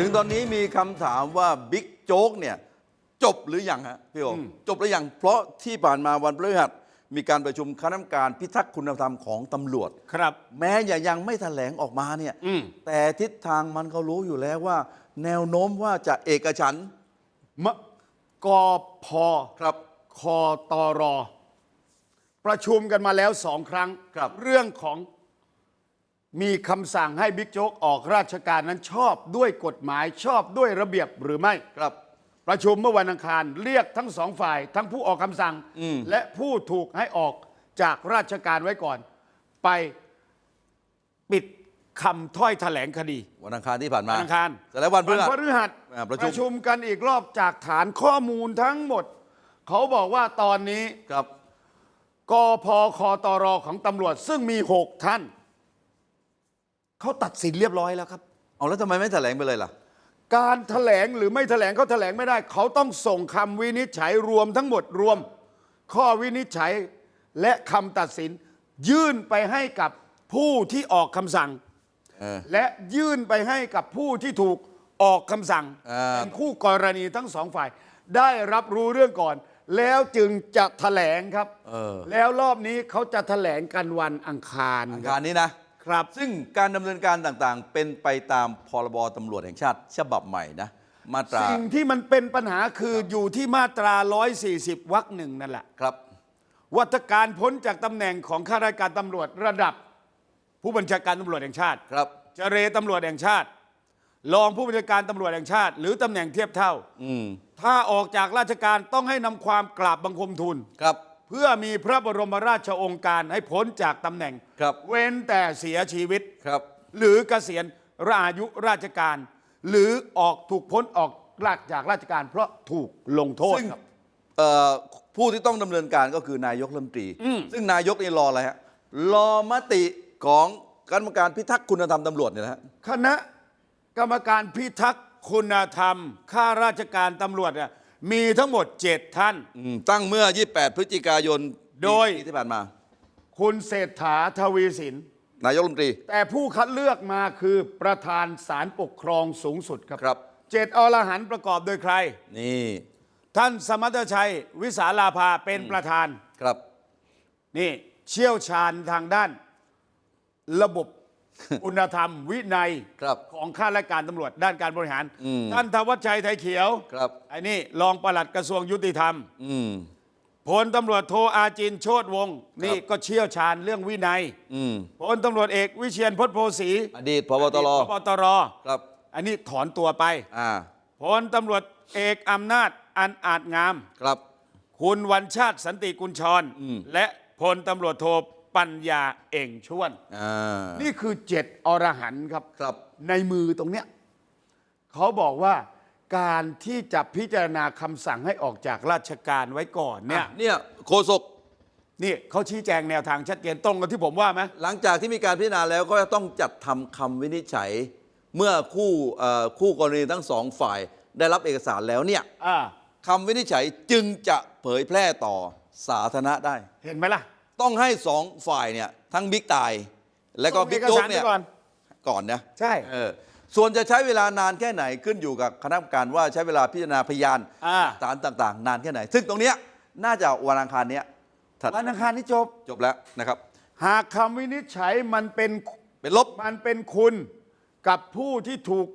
ถึงตอนนี้มีคำถามว่าบิ๊กโจ๊กเนี่ยจบหรือยังฮะพี่โอจบหรือยังเพราะที่ผ่านมาวันพฤหัสมีการประชุมคณะกรรมการพิทักษ์คุณธรรมของตำรวจ ครับ แม้จะยังไม่แถลงออกมาเนี่ยอืมแต่ทิศทางมันก็รู้อยู่แล้วว่า แนวโน้มว่าจะเอกฉันท์มะกพครับ คอตอรอ ประชุมกันมาแล้วสองครั้ง ครับ เรื่องของ มีคำสั่งให้บิ๊กโจ๊กออกราชการนั้นชอบด้วยกฎหมายชอบด้วยระเบียบหรือไม่ ครับ ประชุมเมื่อวันอังคารเรียกทั้งสองฝ่าย ทั้งผู้ออกคำสั่ง อืม และผู้ถูกให้ออกจากราชการไว้ก่อน ไปปิดคำถ้อยแถลงคดี วันอังคารที่ผ่านมาวันอังคาร เสร็จแล้ววันพฤหัสพฤหัสอ่าประชุมประชุมกันอีกรอบจากฐานข้อมูลทั้งหมด เขาบอกว่าตอนนี้ ครับ กพคตรของตำรวจซึ่งมีหกท่าน เขาตัดสินเรียบร้อยแล้วครับ เอาแล้วทำไมไม่แถลงไปเลยล่ะ การแถลงหรือไม่แถลงเขาแถลงไม่ได้ เขาต้องส่งคำวินิจฉัยรวมทั้งหมดรวม ข้อวินิจฉัยและคำตัดสิน ยื่นไปให้กับผู้ที่ออกคำสั่ง เออ และยื่นไปให้กับผู้ที่ถูกออกคำสั่งอ่าเป็นคู่กรณีทั้งสองฝ่าย ได้รับรู้เรื่องก่อน แล้วจึงจะแถลงครับเออแล้วรอบนี้เขาจะแถลงกันวันอังคารอังคคารัรบนี้นะ ครับ ซึ่งการดำเนินการต่างๆ เป็นไปตามพรบตำรวจแห่งชาติฉบับใหม่นะมาตราสิ่งที่มันเป็นปัญหาคืออยู่ที่มาตรา 140วรรคหนึ่งนั่นแหละ ครับ วัฒการพ้นจากตำแหน่งของข้าราชการตำรวจระดับ ผู้บัญชาการตำรวจแห่งชาติครับ เจรตำรวจแห่งชาติ รองผู้บัญชาการตำรวจแห่งชาติ หรือตำแหน่งเทียบเท่า อืมถ้าออกจากราชการต้องให้นำความกราบบังคมทูล ครับ เพื่อมีพระบรมราชโองการให้พ้นจากตำแหน่ง ครับ เว้นแต่เสียชีวิต ครับ หรือเกษียณราอายุราชการ หรือออกถูกพ้นออกราชจากราชการ เพราะถูกลงโทษซึ่งครับ เอ่อผู้ที่ต้องดำเนินการก็คือนายกรัฐมนตรี ซึ่งนายกนี่รออะไรฮะ รอมติของคณะกรรมการพิทักษ์คุณธรรมตำรวจเนี่ยนะฮะ คณะกรรมการพิทักษ์คุณธรรม ข้าราชการตำรวจเนี่ย มีทั้งหมด 7 ท่าน อืมตั้งเมื่อ 28 พฤศจิกายนโดย ปีที่ผ่านมา คุณเศรษฐาทวีสิน นายกรัฐมนตรี แต่ผู้คัดเลือกมาคือประธานศาลปกครองสูงสุดครับครับ เจ็ดอรหันต์ประกอบโดยใคร นี่ท่านสมัตชัย วิสาลาภาเป็นประธาน ครับ นี่เชี่ยวชาญทางด้าน ระบบ คุณธรรมวินัยครับของข้าราชการตำรวจด้านการบริหาร อืม ท่านธวัชชัยไทยเขียวครับไอ้นี่รองปลัดกระทรวงยุติธรรมอืม พลตำรวจโทอาจินโชตวงศ์นี่ก็เชี่ยวชาญเรื่องวินัยอืม พลตำรวจเอกวิเชียนพจน์โพสีอดีตพบตรพบตรครับ อันนี้ถอนตัวไปอ่า พลตำรวจเอกอำนาจอันอาจงาม ครับ คุณวันชาติสันติกุลชรอืมและพลตำรวจโท ปัญญาเอ่งชวน อ่านี่คือเจ็ดอรหันต์ครับ ครับ ในมือตรงเนี้ยเขาบอกว่าการที่จะพิจารณาคำสั่งให้ออกจากราชการไว้ก่อนเนี่ยอะเนี่ยโฆษกนี่เขาชี้แจงแนวทางชัดเจนตรงกับที่ผมว่าไหมหลังจากที่มีการพิจารณาแล้วก็จะต้องจัดทำคำวินิจฉัย เมื่อคู่เอ่อคู่กรณีทั้งสองฝ่ายได้รับเอกสารแล้วเนี่ยอ่าคำวินิจฉัยจึงจะเผยแพร่ต่อสาธารณะได้ เห็นไหมล่ะ ต้องให้สองฝ่ายเนี่ยทั้งบิ๊กตาย และก็ส่งบิ๊กเอกโจ๊กสารเนี่ยไปก่อน ก่อนนะใช่ เออส่วนจะใช้เวลานานแค่ไหนขึ้นอยู่กับคณะกรรมการว่าใช้เวลาพิจารณาพยานอ่า สารต่างๆ นานแค่ไหน ซึ่งตรงเนี้ยน่าจะวันอังคารเนี้ยถัดวันอังคารนี้จบ จบแล้วนะครับ หากคำวินิจฉัยมันเป็นเป็นลบ มันเป็นคุณกับผู้ที่ถูก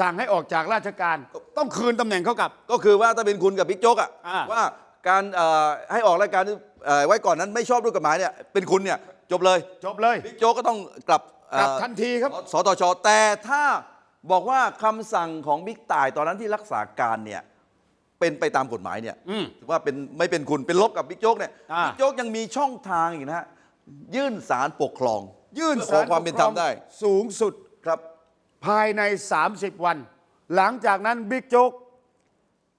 สั่งให้ออกจากราชการ ต้องคืนตำแหน่งเขากลับ ก็คือว่าถ้าเป็นคุณกับบิ๊กโจ๊กอะอ่า ว่า การเอ่อให้ออกรายการเอ่อไว้ก่อนนั้นไม่ชอบด้วยกฎหมายเนี่ยเป็นคุณเนี่ยจบเลยจบเลยบิ๊กโจ๊กก็ต้องกลับเอ่อกลับทันทีครับ สตชแต่ถ้าบอกว่าคำสั่งของบิ๊กต่ายตอนนั้นที่รักษาการเนี่ยเป็นไปตามกฎหมายเนี่ยอืมถือว่าเป็นไม่เป็นคุณเป็นลบกับบิ๊กโจ๊กเนี่ยอ่า บิ๊กโจ๊กยังมีช่องทางอีกนะฮะยื่นสารปกครองยื่นเพื่อขอความเป็นธรรมได้สูงสุดครับ ภายใน 30 วัน หลังจากนั้นบิ๊กโจ๊ก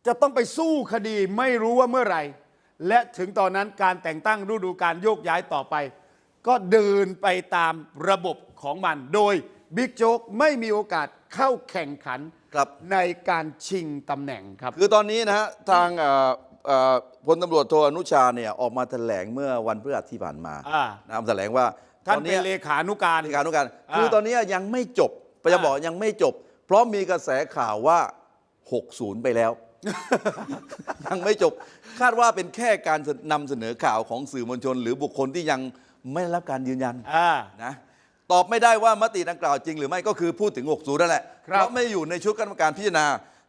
จะต้องไปสู้คดีไม่รู้ว่าเมื่อไหร่ และถึงตอนนั้นการแต่งตั้งฤดูการโยกย้ายต่อไป ก็เดินไปตามระบบของมัน โดยบิ๊กโจ๊กไม่มีโอกาสเข้าแข่งขันครับ ในการชิงตำแหน่งครับ คือตอนนี้นะฮะทางเอ่อเอ่อพลตำรวจโทอนุชาเนี่ยออกมาแถลงเมื่อวันพฤหัสที่ผ่านมาอ่า นะครับแถลงว่าท่านตอเป็นเลขานุการ เลขานุการอ่าคือตอนนี้ยังไม่จบประจะอ่าบอกยังไม่จบ เพราะมีกระแสข่าวว่า 60 ไปแล้ว ยังไม่จบคาดว่าเป็นแค่การนำเสนอข่าวของสื่อมวลชน หรือบุคคลที่ยังไม่ได้รับการยืนยันอ่า นะตอบไม่ได้ว่ามติดังกล่าวจริงหรือไม่ก็คือพูดถึง 60 นั่นแหละ ครับ เพราะไม่อยู่ในชุดคณะกรรมการพิจารณา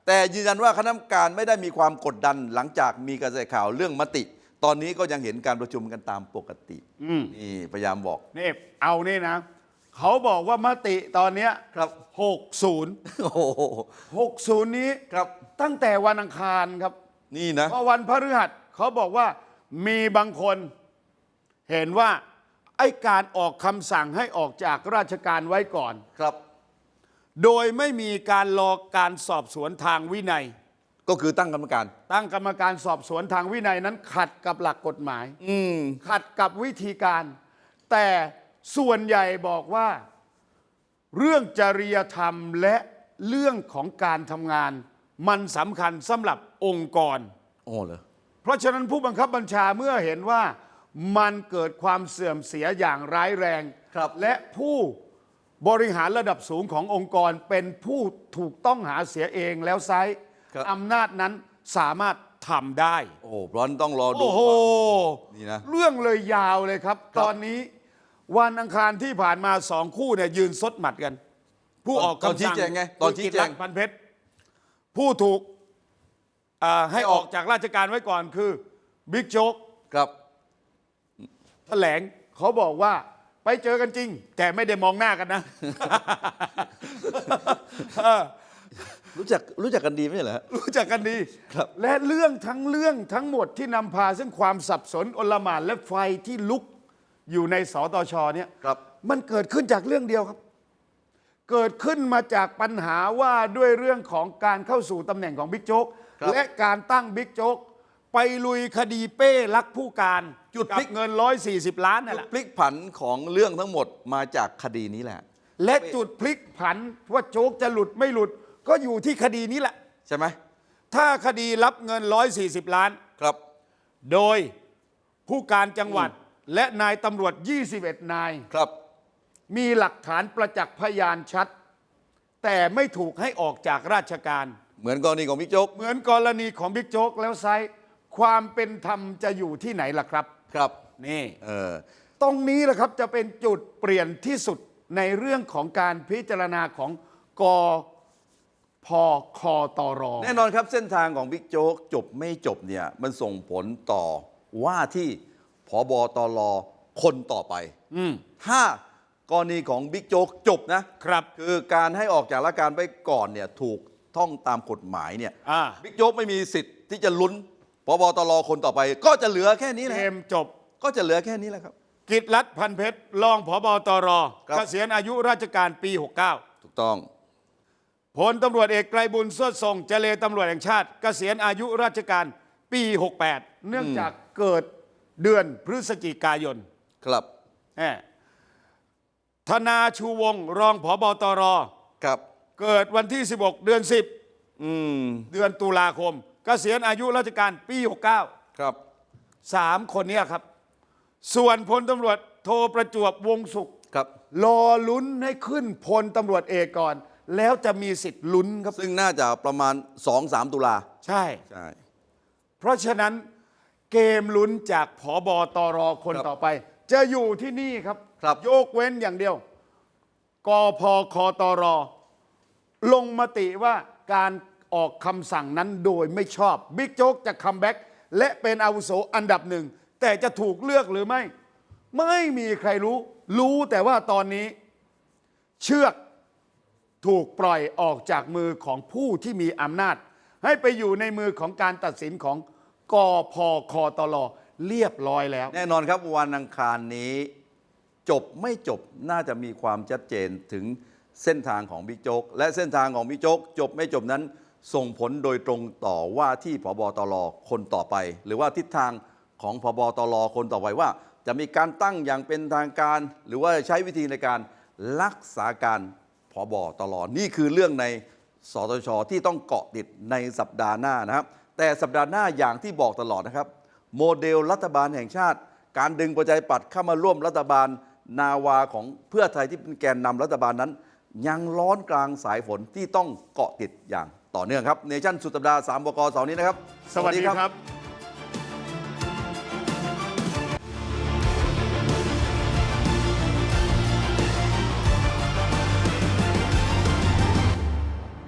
แต่ยืนยันว่าคณะกรรมการไม่ได้มีความกดดันหลังจากมีกระแสข่าวเรื่องมติ ตอนนี้ก็ยังเห็นการประชุมกันตามปกติอืม นี่พยายามบอก นี่เอานี่นะ เขาบอกว่ามติตอนเนี้ยครับ 60 โอ้โห60 นี้ครับตั้งแต่วันอังคารครับนี่นะเพราะวันพฤหัสเขาบอกว่ามีบางคนเห็นว่าไอ้การออกคำสั่งให้ออกจากราชการไว้ก่อน ครับ โดยไม่มีการรอการสอบสวนทางวินัย ก็คือตั้งกรรมการ ตั้งกรรมการสอบสวนทางวินัยนั้นขัดกับหลักกฎหมาย อืม ขัดกับวิธีการ แต่ ส่วนใหญ่บอกว่า เรื่องจริยธรรมและเรื่องของการทำงาน มันสำคัญสำหรับองค์กร โอ้เหรอเพราะฉะนั้นผู้บังคับบัญชาเมื่อเห็นว่ามันเกิดความเสื่อมเสียอย่างร้ายแรง ครับ และผู้บริหารระดับสูงขององค์กรเป็นผู้ถูกต้องหาเสียเองแล้วไซส์ครับ อำนาจนั้นสามารถทำได้ โอ้โหเพราะฉะนั้นต้องรอดูโอ้โห นี่นะ เรื่องเลยยาวเลยครับครับตอนนี้ วันอังคารที่ผ่านมาสองคู่เนี่ยยืนซดหมัดกัน ผู้ออกตอนคำชี้สั่งแจงไงตอนชี้แจงคืกิตติพันเพชรผู้ถูกอ่าให้ออกจากราชการไว้ก่อนคือบิ๊กโจ๊ก ครับ แถลงเขาบอกว่าไปเจอกันจริง แต่ไม่ได้มองหน้ากันนะ เออรู้จักรู้จักกันดีไหมเหรอฮะ รู้จักกันดีครับ และเรื่องทั้งเรื่องทั้งหมดที่นำพาซึ่งความสับสนอลหม่านและไฟที่ลุก อยู่ในสตชเนี่ยครับ มันเกิดขึ้นจากเรื่องเดียวครับ เกิดขึ้นมาจากปัญหาว่าด้วยเรื่องของการเข้าสู่ตำแหน่งของบิ๊กโจ๊กครับ และการตั้งบิ๊กโจ๊กไปลุยคดีเป้ลักผู้การจุดกัพลิบกเงิน 140 ล้านนั่นแหละ พลิกผันของเรื่องทั้งหมดมาจากคดีนี้แหละ และจุดพลิกผันว่าโจ๊กจะหลุดไม่หลุด ก็อยู่ที่คดีนี้แหละ ใช่ไหมถ้าคดีรับเงิน 140 ล้าน ครับ โดยผู้การจังหวัด และนายตำรวจ 21 นาย ครับ มีหลักฐานประจักษ์พยานชัด แต่ไม่ถูกให้ออกจากราชการ เหมือนกรณีของบิ๊กโจ๊กเหมือนกรณีของบิ๊กโจ๊กแล้วไซส์ความเป็นธรรมจะอยู่ที่ไหนล่ะครับ ครับ นี่ เออ ตรงนี้แหละครับจะเป็นจุดเปลี่ยนที่สุดในเรื่องของการพิจารณาของกพคตรแน่นอนครับเส้นทางของบิ๊กโจ๊กจบไม่จบเนี่ยมันส่งผลต่อว่าที่ ผบตรคนต่อไปอืมถ้ากรณีของบิ๊กโจ๊กจบนะครับ คือการให้ออกจากราชการไปก่อนเนี่ยถูกท่องตามกฎหมายเนี่ยอ่าบิ๊กโจ๊กไม่มีสิทธิ์ที่จะลุ้นพบตรคนต่อไป ก็จะเหลือแค่นี้แหละเกมจบก็จะเหลือแค่นี้แหละครับ กิตรัฐพันเพชรรองผบตรครับเกษียณอายุราชการปี 69 ถูกต้องพลตำรวจเอกไกรบุญเสื้อทรงเจเลตำรวจแห่งชาติ เกษียณอายุราชการปี 68 เนื่องจากเกิด เดือนพฤศจิกายนครับแหม่ธนาชูวงศ์รองผบตร ครับ เกิดวันที่ 16 เดือน อืม10 เดือนตุลาคม เกษียณอายุราชการปี 69 ครับ สามคนเนี้ครับ ส่วนพลตำรวจโทประจวบวงศุกร์ครับ รอลุ้นให้ขึ้นพลตำรวจเอกก่อน แล้วจะมีสิทธิ์ลุ้นครับ ซึ่งน่าจะประมาณ 2-3 ตุลา ใช่ ใช่ เพราะฉะนั้น เกมลุ้นจากผอบอตรคนครับต่อไป จะอยู่ที่นี่ครับ ครับ ยกเว้นอย่างเดียว กพคตร ลงมติว่าการออกคำสั่งนั้นโดยไม่ชอบ บิ๊กโจ๊กจะคัมแบ็กและเป็นอาวุโสอันดับหนึ่ง แต่จะถูกเลือกหรือไม่ ไม่มีใครรู้ รู้แต่ว่าตอนนี้ เชือกถูกปล่อยออกจากมือของผู้ที่มีอำนาจ ให้ไปอยู่ในมือของการตัดสินของ กพคตรเรียบร้อยแล้ว แน่นอนครับวันอังคารนี้ จบไม่จบน่าจะมีความชัดเจนถึงเส้นทางของบิ๊กโจ๊กและเส้นทางของบิ๊กโจ๊กจบไม่จบนั้น ส่งผลโดยตรงต่อว่าที่พบตรคนต่อไป หรือว่าทิศทางของพบตรคนต่อไปว่า จะมีการตั้งอย่างเป็นทางการ หรือว่าใช้วิธีในการรักษาการพบตรนี่คือเรื่องในสตชที่ต้องเกาะติดในสัปดาห์หน้านะครับ แต่สัปดาห์หน้าอย่างที่บอกตลอดนะครับ โมเดลรัฐบาลแห่งชาติ การดึงประชาธิปัตย์เข้ามาร่วมรัฐบาลนาวาของเพื่อไทยที่เป็นแกนนำรัฐบาลนั้น ยังร้อนกลางสายฝนที่ต้องเกาะติดอย่างต่อเนื่องครับเนชั่นสุดสัปดาห์3บกเสาร์นี้นะครับ สวัสดีครับ